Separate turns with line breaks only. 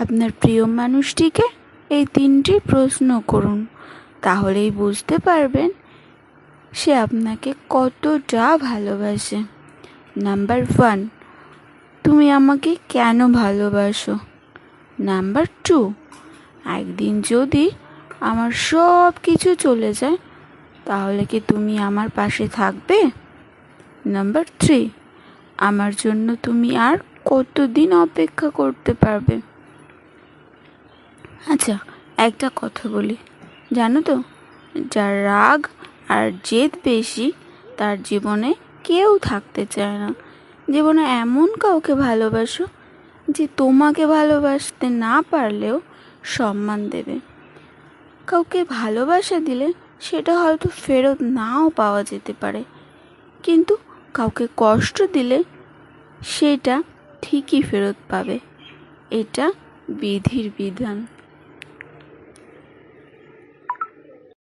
আপনার প্রিয় মানুষটিকে এই তিনটি প্রশ্ন করুন। তাহলেই বুঝতে পারবেন সে আপনাকে কতটা ভালোবাসে। নাম্বার ওয়ান, তুমি আমাকে কেন ভালোবাসো? নাম্বার টু, একদিন যদি আমার সব কিছু চলে যায়, তাহলে কি তুমি আমার পাশে থাকবে? নাম্বার থ্রি, আমার জন্য তুমি আর কতদিন অপেক্ষা করতে পারবে? আচ্ছা একটা কথা বলি। জানো তো, যার রাগ আর জেদ বেশি, তার জীবনে কেউ থাকতে চায় না। জীবনে এমন কাউকে ভালোবাসো যে তোমাকে ভালোবাসতে না পারলেও সম্মান দেবে। কাউকে ভালোবাসা দিলে সেটা হয়তো ফেরত নাও পাওয়া যেতে পারে। কিন্তু কাউকে কষ্ট দিলে সেটা ঠিকই ফেরত পাবে। এটা বিধির বিধান।